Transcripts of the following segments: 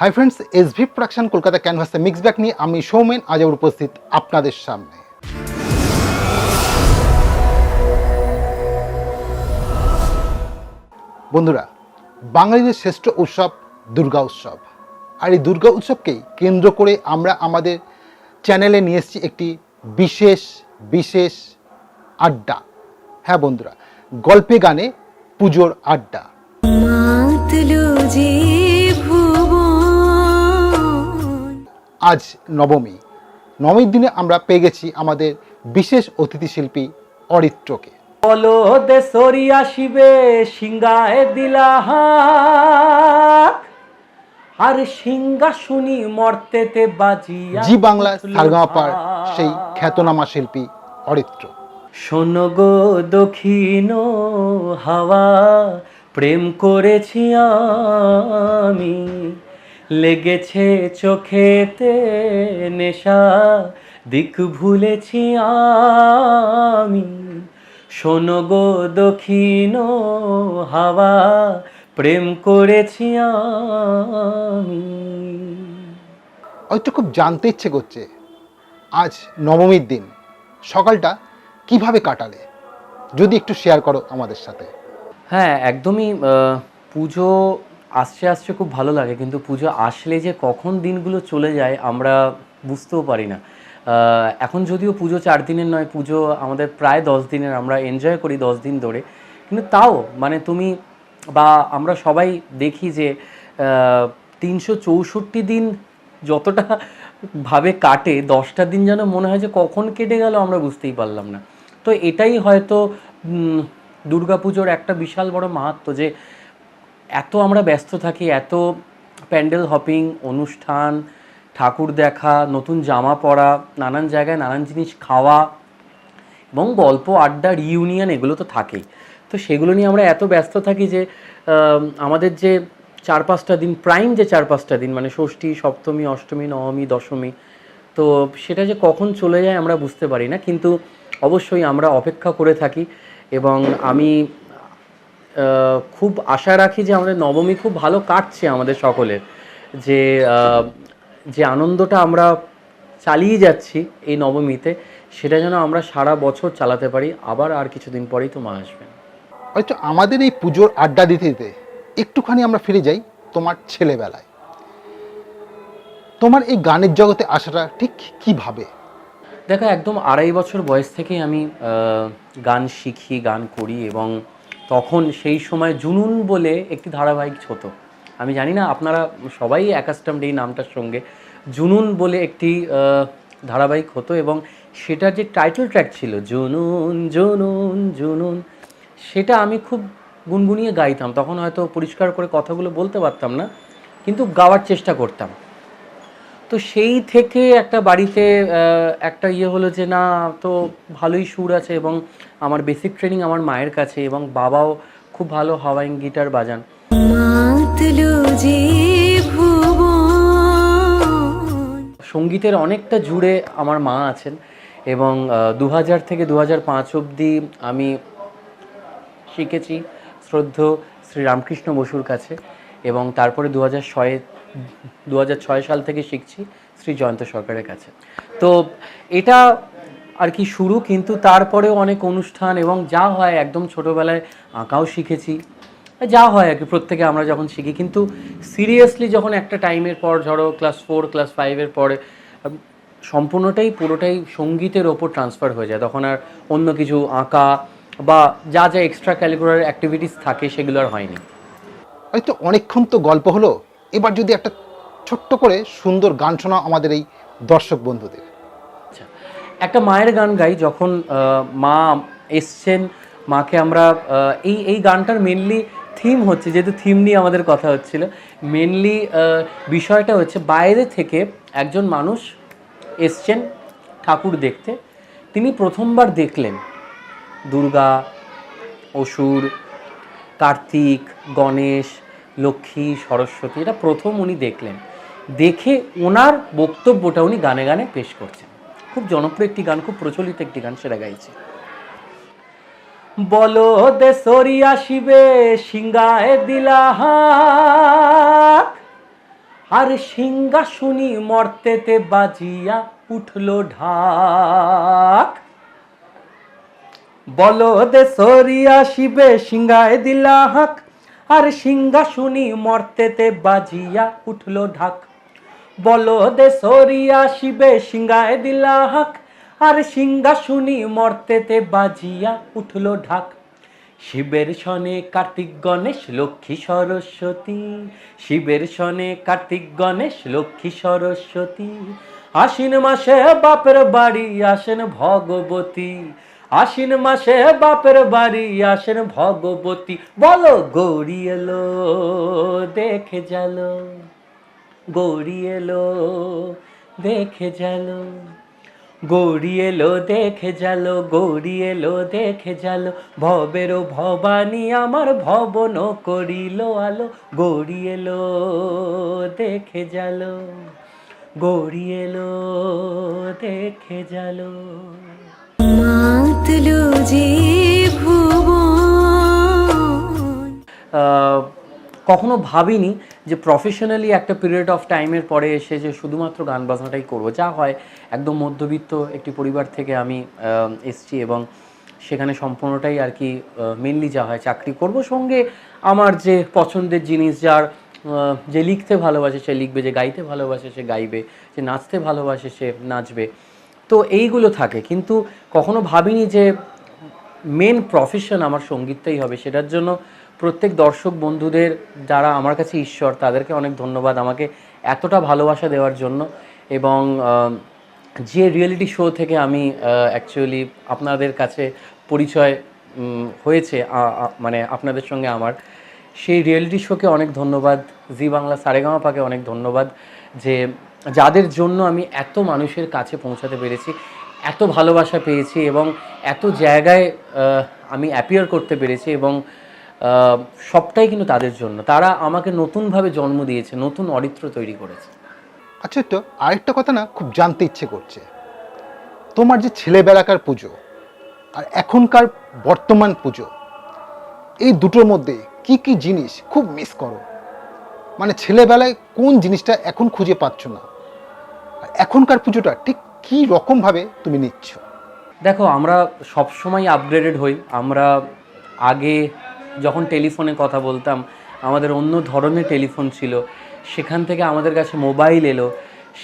Hi friends S V production Kolkata ক্যানভাসে mix back নিয়ে আমি সৌমেন আজ উপস্থিত আপনাদের সামনে। বন্ধুরা, বাঙালিদের শ্রেষ্ঠ উৎসব দুর্গা উৎসব। আর এই দুর্গা উৎসবকেই কেন্দ্র করে আমরা আমাদের চ্যানেলে নিয়ে এসেছি একটি বিশেষ বিশেষ আড্ডা। হ্যাঁ বন্ধুরা, গল্পে গানে পুজোর আড্ডা। আজ নবমী। নবমীর দিনে আমরা পেয়ে গেছি আমাদের বিশেষ অতিথি শিল্পী অরিত্রকে। বলো দে সরিয়া শিবে সিংগায় দিলা আর সিংহা শুনি মর্তেতে বাজিয়া জি বাংলা সারগামাপার সেই খ্যাতনামা শিল্পী অরিত্র। শোনো গো দক্ষিণ হাওয়া প্রেম করেছি আমি। লেগেছে চোখেতে নেশা দিক ভুলেছি আমি। শোনো গো দক্ষিণ হাওয়া প্রেম করেছি আমি। হয়তো খুব জানতে ইচ্ছে করছে। আজ নবমীর দিন। সকালটা কীভাবে কাটালে? যদি একটু শেয়ার করো আমাদের সাথে। হ্যাঁ একদমই পুজো আসছে আসছে খুব ভালো লাগে, কিন্তু পুজো আসলে যে কখন দিনগুলো চলে যায় আমরা বুঝতেও পারি না। এখন যদিও পুজো চার দিনের নয়, পুজো আমাদের প্রায় দশ দিনের, আমরা এনজয় করি দশ দিন ধরে। কিন্তু তাও মানে তুমি বা আমরা সবাই দেখি যে তিনশো চৌষট্টি দিন যতটা ভাবে কাটে, দশটা দিন যেন মনে হয় যে কখন কেটে গেল আমরা বুঝতেই পারলাম না। তো এটাই হয়তো দুর্গাপুজোর একটা বিশাল বড় মাহাত্ম যে এত আমরা ব্যস্ত থাকি, এত প্যান্ডেল হপিং, অনুষ্ঠান, ঠাকুর দেখা, নতুন জামা পরা, নানান জায়গায় নানান জিনিস খাওয়া এবং গল্প, আড্ডা রিউনিয়ন এগুলো তো থাকেই। তো সেগুলো নিয়ে আমরা এত ব্যস্ত থাকি যে আমাদের যে চার পাঁচটা দিন প্রাইম যে চার পাঁচটা দিন মানে ষষ্ঠী, সপ্তমী, অষ্টমী, নবমী, দশমী, তো সেটা যে কখন চলে যায় আমরা বুঝতে পারি না, কিন্তু অবশ্যই আমরা অপেক্ষা করে থাকি এবং আমি খুব আশা রাখি যে আমাদের নবমী খুব ভালো কাটছে আমাদের সকলের যে যে আনন্দটা আমরা চালিয়ে যাচ্ছি এই নবমীতে সেটা যেন আমরা সারা বছর চালাতে পারি আবার আর কিছুদিন পরেই তো মা আসবেন অরিত্র আমাদের এই পুজোর আড্ডা দিতে দিতে একটুখানি আমরা ফিরে যাই তোমার ছেলেবেলায়। তোমার এই গানের জগতে আসাটা ঠিক কীভাবে? দেখো একদম আড়াই বছর বয়স থেকেই আমি গান শিখি গান করি এবং তখন সেই সময় জুনুন বলে একটি ধারাবাহিক হতো আমি জানি না, আপনারা সবাই অ্যাকাস্টমড এই নামটার সঙ্গে। জুনুন বলে একটি ধারাবাহিক হতো এবং সেটার যে টাইটেল ট্র্যাক ছিল, জুনুন জুনুন জুনুন, সেটা আমি খুব গুনগুনিয়ে গাইতাম। তখন হয়তো পরিষ্কার করে কথাগুলো বলতে পারতাম না, কিন্তু গাওয়ার চেষ্টা করতাম। তো সেই থেকে একটা বাড়িতে একটা ইয়ে হলো যে, না, তো ভালোই সুর আছে এবং আমার বেসিক ট্রেনিং আমার মায়ের কাছে এবং বাবাও খুব ভালো হাওয়াইং গিটার বাজান। সঙ্গীতের অনেকটা জুড়ে আমার মা আছেন এবং দু হাজার থেকে দু হাজার পাঁচ অবধি আমি শিখেছি শ্রদ্ধ শ্রী রামকৃষ্ণ বসুর কাছে এবং তারপরে দু হাজার ছয়ে দু হাজার ছয় সাল থেকে শিখছি শ্রী জয়ন্ত সরকারের কাছে। তো এটা আর কি শুরু, কিন্তু তারপরেও অনেক অনুষ্ঠান এবং যা হয়, একদম ছোটোবেলায় আঁকাও শিখেছি। যা হয় আর কি, প্রত্যেকে আমরা যখন শিখি। কিন্তু সিরিয়াসলি যখন একটা টাইমের পর, ধরো ক্লাস ফোর ক্লাস ফাইভের পরে সম্পূর্ণটাই, পুরোটাই সঙ্গীতের ওপর ট্রান্সফার হয়ে যায়। তখন আর অন্য কিছু আঁকা বা যা যা এক্সট্রা ক্যালিকুলার অ্যাক্টিভিটিস থাকে, সেগুলো আর হয়নি। হয়তো অনেকক্ষণ তো গল্প হলো। এবার যদি একটা ছোট্ট করে সুন্দর গান শোনা আমাদের এই দর্শক বন্ধুদের। একটা মায়ের গান গাই যখন মা এসছেন, মাকে আমরা এই এই গানটার মেনলি থিম হচ্ছে, যেহেতু থিম নিয়ে আমাদের কথা হচ্ছিল মেনলি বিষয়টা হচ্ছে বাইরে থেকে একজন মানুষ এসছেন ঠাকুর দেখতে। তিনি প্রথমবার দেখলেন দুর্গা, অসুর, কার্তিক, গণেশ, লক্ষ্মী, সরস্বতী, এটা প্রথম উনি দেখলেন। দেখে ওনার বক্তব্যটা উনি গানে গানে পেশ করছেন। খুব জনপ্রিয় একটি গান, খুব প্রচলিত একটি গান সেটা গাইছে। বলো দে সরিয়া শিবে সিংগায় দিলা আর সিংহাসনী মর্তেতে বাজিয়া উঠল ঢাক। বলদে সরিয়া শিবে সিংহায় দিলা হাক। আর সিংহাসনী মর্তেতে বাজিয়া উঠল ঢাক। বলদে সরিয়া শিবে সিংহায় দিলা হাক, আর সিংহাসনী মর্তেতে বাজিয়া উঠল ঢাক। শিবের সনে কার্তিক গণেশ, লক্ষ্মী সরস্বতী। শিবের সনে কার্তিক গণেশ, লক্ষ্মী সরস্বতী। আশ্বিন মাসে বাপের বাড়ি আসেন ভগবতী। আশ্বিন মাসে বাপের বাড়ি আসেন ভগবতী। বলো গৌরী এলো, দেখে জালো। গৌরী এলো দেখে জালো। গৌরী এলো দেখে জালো গৌরী এলো দেখে জালো। ভবের ভবানী আমার ভবন করিল আলো। গৌরী এলো দেখে জালো। গৌরী এলো দেখে জালো। মাতলো যে ভুবন। কখনো ভাবিনি যে প্রফেশনালি একটা পিরিয়ড অফ টাইমের পরে এসে যে শুধুমাত্র গান বাজনাটাই করব। যা হয়, একদম মধ্যবিত্ত একটি পরিবার থেকে আমি এসছি এবং সেখানে সম্পূর্ণটাই আর কি মেনলি যা হয় চাকরি করব। সঙ্গে আমার যে পছন্দের জিনিস যার যে লিখতে ভালোবাসে সে লিখবে, যে গাইতে ভালোবাসে সে গাইবে, যে নাচতে ভালোবাসে সে নাচবে। তো এইগুলো থাকে। কিন্তু কখনো ভাবিনি যে মেন প্রফেশন আমার সঙ্গীতটাই হবে। সেটার জন্য প্রত্যেক দর্শক বন্ধুদের যারা আমার কাছে ঈশ্বর, তাদেরকে অনেক ধন্যবাদ আমাকে এতটা ভালোবাসা দেওয়ার জন্য। এবং যে রিয়েলিটি শো থেকে আমি অ্যাকচুয়ালি আপনাদের কাছে পরিচয় হয়েছে মানে আপনাদের সঙ্গে আমার, সেই রিয়েলিটি শোকে অনেক ধন্যবাদ, জি বাংলা সারেগামা পাকে অনেক ধন্যবাদ, যে যাদের জন্য আমি এত মানুষের কাছে পৌঁছাতে পেরেছি, এত ভালোবাসা পেয়েছি এবং এত জায়গায় আমি অ্যাপিয়ার করতে পেরেছি এবং সবটাই কিন্তু তাদের জন্য। তারা আমাকে নতুনভাবে জন্ম দিয়েছে নতুন অরিত্র তৈরি করেছে। আচ্ছা তো আরেকটা কথা না খুব জানতে ইচ্ছে করছে। তোমার যে ছেলেবেলাকার পুজো আর এখনকার বর্তমান পুজো এই দুটোর মধ্যে কি কি জিনিস খুব মিস করো? মানে ছেলেবেলায় কোন জিনিসটা এখন খুঁজে পাচ্ছ না? আর এখনকার পুজোটা ঠিক কী রকমভাবে তুমি নিচ্ছ? দেখো আমরা সব সময় আপগ্রেডেড হই। আমরা আগে যখন টেলিফোনে কথা বলতাম, আমাদের অন্য ধরনের টেলিফোন ছিল। সেখান থেকে আমাদের কাছে মোবাইল এলো,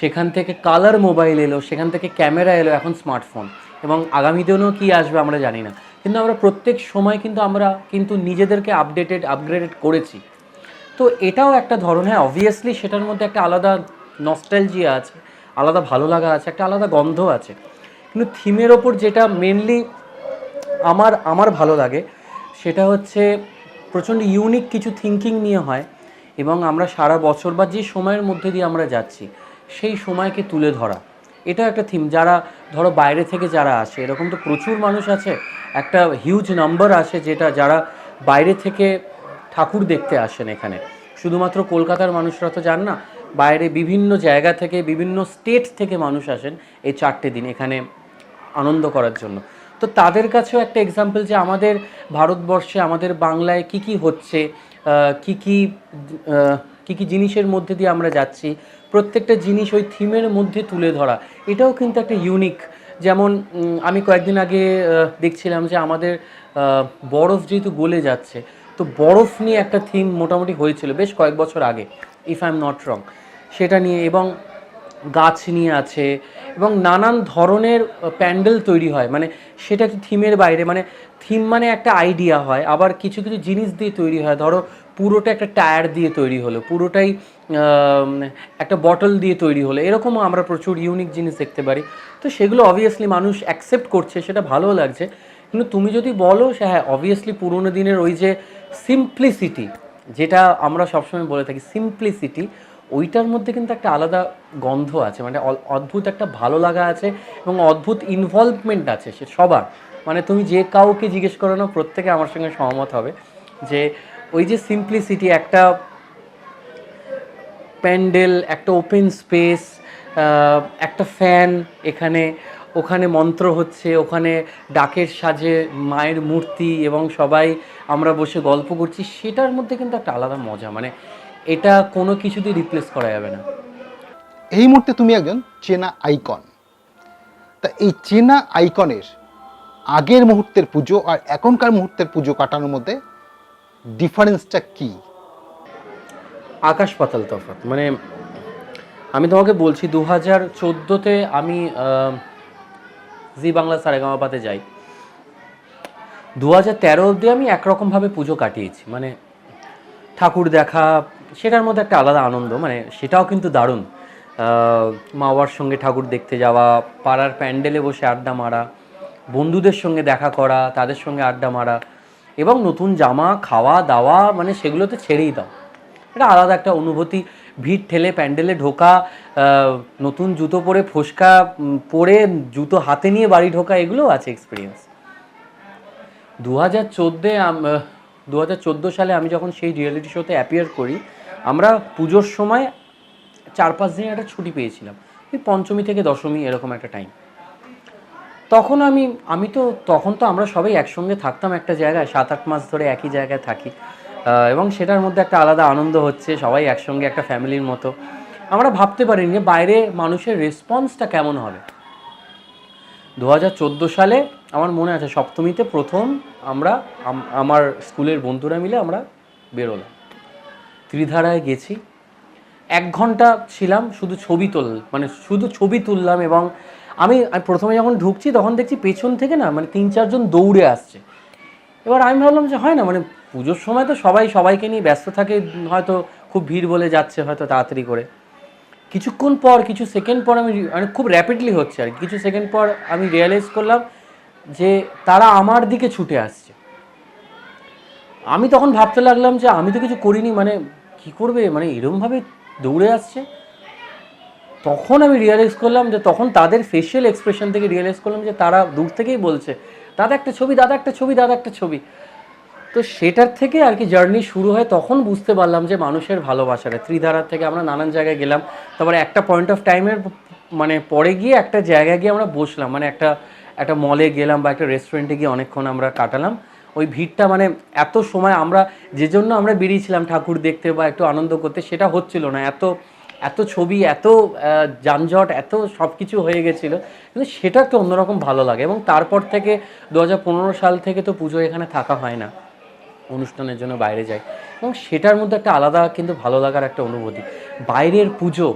সেখান থেকে কালার মোবাইল এলো, সেখান থেকে ক্যামেরা এলো, এখন স্মার্টফোন। এবং আগামী দিনেও কী আসবে আমরা জানি না। কিন্তু আমরা প্রত্যেক সময় কিন্তু আমরা কিন্তু নিজেদেরকে আপডেটেড আপগ্রেডেড করেছি। তো এটাও একটা ধরন হ্যাঁ অবভিয়াসলি সেটার মধ্যে একটা আলাদা নস্টালজিয়া আছে, আলাদা ভালো লাগা আছে, একটা আলাদা গন্ধ আছে। কিন্তু থিমের ওপর যেটা মেনলি আমার আমার ভালো লাগে সেটা হচ্ছে প্রচণ্ড ইউনিক কিছু থিঙ্কিং নিয়ে হয় এবং আমরা সারা বছর বা যে সময়ের মধ্যে দিয়ে আমরা যাচ্ছি, সেই সময়কে তুলে ধরা। এটা একটা থিম যারা ধরো বাইরে থেকে যারা আসে, এরকম তো প্রচুর মানুষ আছে, একটা হিউজ নাম্বার আসে যেটা যারা বাইরে থেকে ঠাকুর দেখতে আসেন এখানে। শুধুমাত্র কলকাতার মানুষরা তো যান না, বাইরে বিভিন্ন জায়গা থেকে, বিভিন্ন স্টেট থেকে মানুষ আসেন এই চারটে দিন এখানে আনন্দ করার জন্য। তো তাদের কাছেও একটা এক্সাম্পল যে আমাদের ভারতবর্ষে, আমাদের বাংলায় কি কি হচ্ছে কি কি কি কি জিনিসের মধ্যে দিয়ে আমরা যাচ্ছি, প্রত্যেকটা জিনিস ওই থিমের মধ্যে তুলে ধরা, এটাও কিন্তু একটা ইউনিক যেমন আমি কয়েকদিন আগে দেখছিলাম যে আমাদের বরফ যেহেতু গলে যাচ্ছে, তো বরফ নিয়ে একটা থিম মোটামুটি হয়েছিল বেশ কয়েক বছর আগে if I am not wrong সেটা নিয়ে এবং গাছ নিয়ে আছে এবং নানান ধরনের প্যান্ডেল তৈরি হয়। মানে সেটা একটা থিমের বাইরে মানে থিম মানে একটা আইডিয়া হয়, আবার কিছু কিছু জিনিস দিয়ে তৈরি হয়। ধরো পুরোটা একটা টায়ার দিয়ে তৈরি হলো, পুরোটাই একটা বটল দিয়ে তৈরি হলো। এরকমও আমরা প্রচুর ইউনিক জিনিস দেখতে পারি। তো সেগুলো অবভিয়াসলি মানুষ অ্যাকসেপ্ট করছে, সেটা ভালো লাগছে। কিন্তু তুমি যদি বলো, সে হ্যাঁ অবভিয়াসলি পুরোনো দিনের ওই যে সিম্পলিসিটি যেটা আমরা সবসময় বলে থাকি সিম্পলিসিটি ওইটার মধ্যে কিন্তু একটা আলাদা গন্ধ আছে মানে অদ্ভুত একটা ভালো লাগা আছে এবং অদ্ভুত ইনভলভমেন্ট আছে সে সবার। মানে তুমি যে কাউকে জিজ্ঞেস করো না, প্রত্যেকে আমার সঙ্গে সহমত হবে যে ওই যে সিম্পলিসিটি একটা প্যান্ডেল, একটা ওপেন স্পেস একটা ফ্যান এখানে, ওখানে মন্ত্র হচ্ছে, ওখানে ডাকের সাজে মায়ের মূর্তি এবং সবাই আমরা বসে গল্প করছি, সেটার মধ্যে কিন্তু একটা আলাদা মজা। মানে এটা কোনো কিছুতেই রিপ্লেস করা যাবে না। এই মুহূর্তে তুমি একজন চেনা আইকন তা এই চেনা আইকনের আগের মুহূর্তের পুজো আর এখনকার মুহূর্তের পুজো কাটানোর মধ্যে ডিফারেন্সটা কি? আকাশ পাতাল তফাৎ। মানে আমি তোমাকে বলছি দু হাজার চোদ্দোতে আমি জি বাংলা সারেগামাপাতে যাই। দু হাজার তেরো অবধি আমি একরকমভাবে পুজো কাটিয়েছি। মানে ঠাকুর দেখা সেটার মধ্যে একটা আলাদা আনন্দ মানে সেটাও কিন্তু দারুণ। আহ, মা বাবার সঙ্গে ঠাকুর দেখতে যাওয়া পাড়ার প্যান্ডেলে বসে আড্ডা মারা বন্ধুদের সঙ্গে দেখা করা তাদের সঙ্গে আড্ডা মারা এবং নতুন জামা খাওয়া দাওয়া মানে সেগুলো তো ছেড়েই দাও। এটা আলাদা একটা অনুভূতি। ভিড় ঠেলে প্যান্ডেলে ঢোকা নতুন জুতো পরে ফোসকা পরে জুতো হাতে নিয়ে বাড়ি ঢোকা এগুলোও আছে এক্সপিরিয়েন্স দু হাজার চোদ্দে দু হাজার চোদ্দ সালে আমি যখন সেই রিয়েলিটি শোতে অ্যাপিয়ার করি আমরা পুজোর সময় চার পাঁচ দিন একটা ছুটি পেয়েছিলাম। ওই পঞ্চমী থেকে দশমী এরকম একটা টাইম তখন আমি আমি তো, তখন তো আমরা সবাই একসঙ্গে থাকতাম একটা জায়গায় সাত আট মাস ধরে একই জায়গায় থাকি। এবং সেটার মধ্যে একটা আলাদা আনন্দ হচ্ছে, সবাই একসঙ্গে একটা ফ্যামিলির মতো। আমরা ভাবতে পারিনি যে বাইরে মানুষের রেসপন্সটা কেমন হবে। দু হাজার চোদ্দ সালে আমার মনে আছে, সপ্তমীতে প্রথম আমরা আমার স্কুলের বন্ধুরা মিলে আমরা বেরোলাম। ত্রিধারায় গেছি। এক ঘণ্টা ছিলাম, শুধু ছবি তোল মানে শুধু ছবি তুললাম এবং আমি প্রথমে যখন ঢুকছি তখন দেখছি পেছন থেকে না মানে তিন চারজন দৌড়ে আসছে। এবার আমি ভাবলাম যে হয় না মানে পুজোর সময় তো সবাই সবাইকে নিয়ে ব্যস্ত থাকে, হয়তো খুব ভিড় বলে যাচ্ছে হয়তো তাড়াতাড়ি করে। কিছুক্ষণ পর, কিছু সেকেন্ড পর আমি মানে খুব র্যাপিডলি হচ্ছে আর। কিছু সেকেন্ড পর আমি রিয়েলাইজ করলাম যে তারা আমার দিকে ছুটে আসছে। আমি তখন ভাবতে লাগলাম যে আমি তো কিছু করিনি মানে কি করবে? মানে এরমভাবে দৌড়ে আসছে? তখন আমি রিয়েলাইজ করলাম যে তখন তাদের ফেশিয়াল এক্সপ্রেশন থেকে রিয়েলাইজ করলাম যে তারা দূর থেকেই বলছে, দাদা একটা ছবি, দাদা একটা ছবি, দাদা একটা ছবি। তো সেটার থেকে আর কি জার্নি শুরু হয়, তখন বুঝতে পারলাম যে মানুষের ভালোবাসাটা ত্রিধারার থেকে আমরা নানান জায়গায় গেলাম, তারপরে একটা পয়েন্ট অফ টাইমের মানে পরে গিয়ে একটা জায়গায় গিয়ে আমরা বসলাম মানে একটা একটা মলে গেলাম বা একটা রেস্টুরেন্টে গিয়ে অনেকক্ষণ আমরা কাটালাম। ওই ভিড়টা মানে এত সময় আমরা, যে জন্য আমরা বেরিয়েছিলাম ঠাকুর দেখতে বা একটু আনন্দ করতে, সেটা হচ্ছিল না। এত এত ছবি, এত যানজট, এত সব কিছু হয়ে গেছিল। কিন্তু সেটা একটা অন্যরকম ভালো লাগে এবং তারপর থেকে দু হাজার পনেরো সাল থেকে তো পুজো এখানে থাকা হয় না, অনুষ্ঠানের জন্য বাইরে যাই এবং সেটার মধ্যে একটা আলাদা কিন্তু ভালো লাগার একটা অনুভূতি। বাইরের পুজো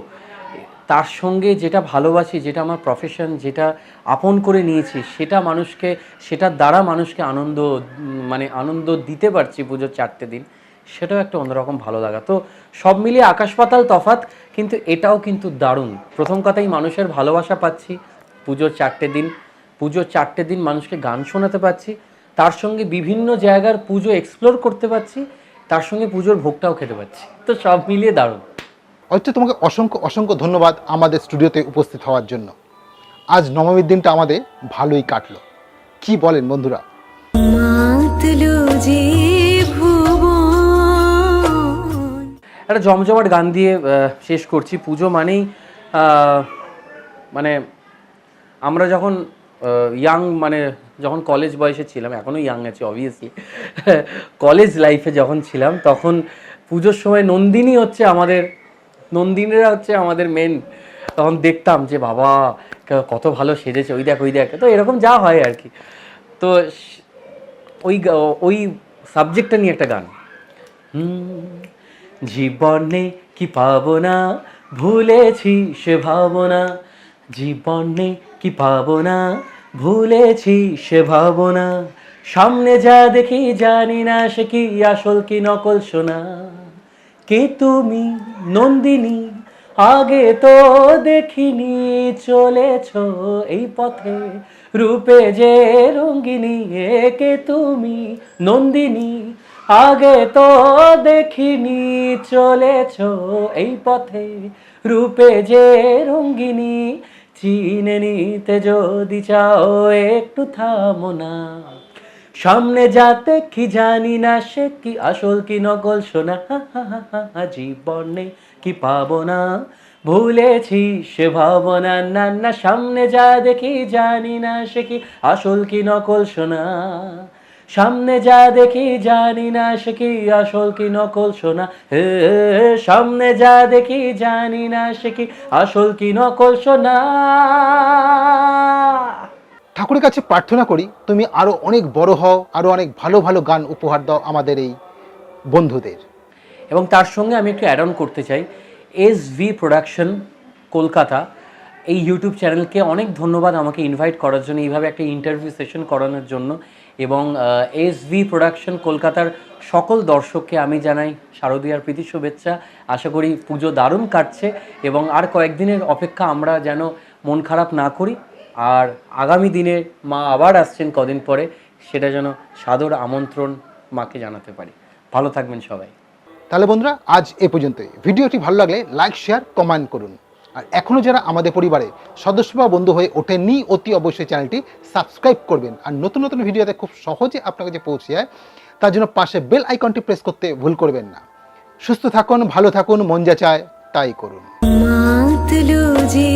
তার সঙ্গে যেটা ভালোবাসি, যেটা আমার প্রফেশন যেটা আপন করে নিয়েছি, সেটা মানুষকে, সেটার দ্বারা মানুষকে আনন্দ মানে আনন্দ দিতে পারছি পুজোর চারটে দিন, সেটাও একটা অন্যরকম ভালো লাগা। তো সব মিলিয়ে আকাশ পাতাল তফাৎ, কিন্তু এটাও কিন্তু দারুণ। প্রথম কথাই মানুষের ভালোবাসা পাচ্ছি, পুজোর চারটে দিন, পুজোর চারটে দিন মানুষকে গান শোনাতে পারছি তার সঙ্গে বিভিন্ন জায়গার পুজো এক্সপ্লোর করতে পারছি তার সঙ্গে পুজোর ভোগটাও খেতে পাচ্ছি। তো সব মিলিয়ে দারুণ। অথচ তোমাকে অসংখ্য অসংখ্য ধন্যবাদ আমাদের স্টুডিওতে উপস্থিত হওয়ার জন্য। আজ নবমীর দিনটা আমাদের ভালোই কাটলো। কি বলেন বন্ধুরা? একটা জমজমাট গান দিয়ে শেষ করছি। পুজো মানেই মানে আমরা যখন ইয়াং মানে যখন কলেজ বয়সে ছিলাম এখনও ইয়াং আছি অবভিয়াসলি কলেজ লাইফে যখন ছিলাম তখন পুজোর সময় নন্দিনী হচ্ছে আমাদের নন্দিনীরা হচ্ছে আমাদের মেন তখন দেখতাম যে, বাবা কত ভালো সেজেছে, ওই দেখ ওই দেখ। তো এরকম যা হয় আর কি। তো ওই ওই সাবজেক্টটা নিয়ে একটা গান। জীবনে কি পাবো না? ভুলেছি সে ভাবনা। জীবনে কি পাবো না? ভুলেছি সে ভাবনা। সামনে যা দেখি জানি না সে কি আসল কি নকল শোনা। কে তুমি? নন্দিনী, আগে তো দেখিনি, চলেছ এই পথে। রূপে যে রঙ্গিনী একে তুমি? নন্দিনী, আগে তো দেখিনি, চলেছ এই পথে। রূপে যে রঙ্গিনী চিনে নিতে যদি চাও, একটু থামো না। সামনে যাতে কি জানি না সে কি আসল কি নকল শোনা জীবনে কি পাবো না? ভুলেছি সে ভাবনা, না না, সামনে যা দেখি জানি না সে কি আসল কি নকল শোনা সামনে যা দেখি জানি না সে কি আসল কি নকল সোনা। হে, সামনে যা দেখি জানি না সে কি আসল কি নকল সোনা। ঠাকুরের কাছে প্রার্থনা করি, তুমি আরও অনেক বড় হও আরও অনেক ভালো ভালো গান উপহার দাও আমাদের এই বন্ধুদের। এবং তার সঙ্গে আমি একটু অ্যাড অন করতে চাই এস ভি প্রোডাকশন কলকাতা, এই ইউটিউব চ্যানেলকে অনেক ধন্যবাদ আমাকে ইনভাইট করার জন্য, এইভাবে একটা ইন্টারভিউ সেশন করানোর জন্য। এবং এস ভি প্রোডাকশন কলকাতার সকল দর্শককে আমি জানাই শারদীয়ার প্রীতি শুভেচ্ছা, আশা করি পুজো দারুণ কাটছে, এবং আর কয়েকদিনের অপেক্ষা আমরা যেন মন খারাপ না করি। আর আগামী দিনে মা আবার আসছেন কদিন পরে সেটা যেন সাদর আমন্ত্রণ মাকে জানাতে পারি। ভালো থাকবেন সবাই। তাহলে বন্ধুরা আজ এ পর্যন্তই। ভিডিওটি ভালো লাগলে লাইক শেয়ার কমেন্ট করুন। আর এখনও যারা আমাদের পরিবারে সদস্য বা বন্ধু হয়ে ওঠেননি অতি অবশ্যই চ্যানেলটি সাবস্ক্রাইব করবেন। আর নতুন নতুন ভিডিওতে খুব সহজে আপনার কাছে পৌঁছে যায় তার জন্য পাশে বেল আইকনটি প্রেস করতে ভুল করবেন না। সুস্থ থাকুন ভালো থাকুন মন যা চায় তাই করুন। মাতলো যে